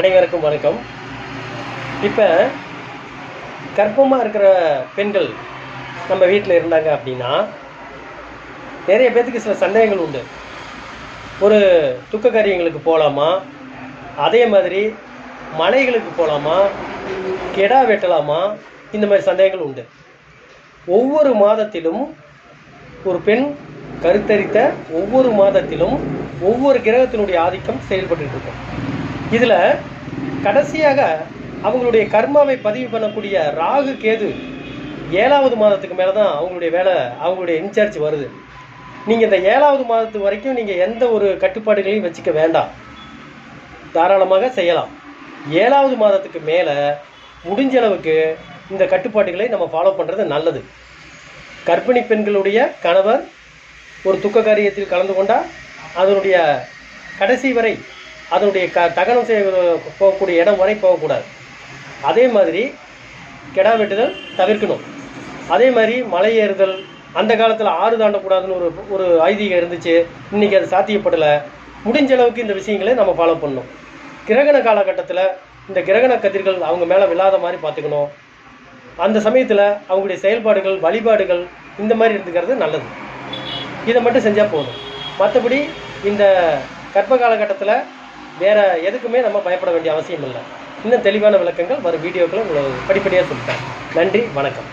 அனைவருக்கும் வணக்கம். இப்போ கர்ப்பமாக இருக்கிற பெண்கள் நம்ம வீட்டில் இருந்தாங்க அப்படின்னா நிறைய பேர்த்துக்கு சில சந்தேகங்கள் உண்டு. ஒரு துக்க காரியங்களுக்கு போகலாமா அதே மாதிரி மலைகளுக்கு போகலாமா கெடா வெட்டலாமா? இந்த மாதிரி சந்தேகங்கள் உண்டு. ஒவ்வொரு மாதத்திலும் ஒரு பெண் கருத்தரித்த ஒவ்வொரு மாதத்திலும் ஒவ்வொரு கிரகத்தினுடைய ஆதிக்கம் செயல்பட்டு இருக்கும் இதில் கடைசியாக அவங்களுடைய கர்மாவை பதிவு பண்ணக்கூடிய ராகு கேது ஏழாவது மாதத்துக்கு மேலே தான் அவங்களுடைய வேலை அவங்களுடைய இன்சார்ஜ் வருது. நீங்கள் இந்த ஏழாவது மாதத்து வரைக்கும் நீங்கள் எந்த ஒரு கட்டுப்பாடுகளையும் வச்சுக்க வேண்டாம். தாராளமாக செய்யலாம். ஏழாவது மாதத்துக்கு மேலே முடிஞ்ச அளவுக்கு இந்த கட்டுப்பாடுகளை நம்ம ஃபாலோ பண்ணுறது நல்லது. கர்ப்பிணி பெண்களுடைய கணவர் ஒரு துக்க காரியத்தில் கலந்து கொண்டால் அதனுடைய கடைசி வரை அதனுடைய க தகனம் செய்ய போகக்கூடிய இடம் வரை போகக்கூடாது. அதே மாதிரி கெடா வெட்டுதல் தவிர்க்கணும். அதே மாதிரி மலை ஏறுதல் அந்த காலத்தில் ஆறு தாண்டக்கூடாதுன்னு ஒரு ஒரு ஐதீகம் இருந்துச்சு. இன்றைக்கி அது சாத்தியப்படலை. முடிஞ்ச அளவுக்கு இந்த விஷயங்களை நம்ம ஃபாலோ பண்ணணும். கிரகண காலகட்டத்தில் இந்த கிரகண கதிர்கள் அவங்க மேலே விழாத மாதிரி பார்த்துக்கணும். அந்த சமயத்தில் அவங்களுடைய செயல்பாடுகள் வழிபாடுகள் இந்த மாதிரி இருந்துக்கிறது நல்லது. இதை மட்டும் செஞ்சால் போதும். மற்றபடி இந்த கர்ப்ப காலகட்டத்தில் வேறு எதுக்குமே நம்ம பயப்பட வேண்டிய அவசியம் இல்லை. இன்னும் தெளிவான விளக்கங்கள் வரும் வீடியோக்களை உங்களுக்கு படிப்படியாக சொல்லிட்டேன் நன்றி வணக்கம்.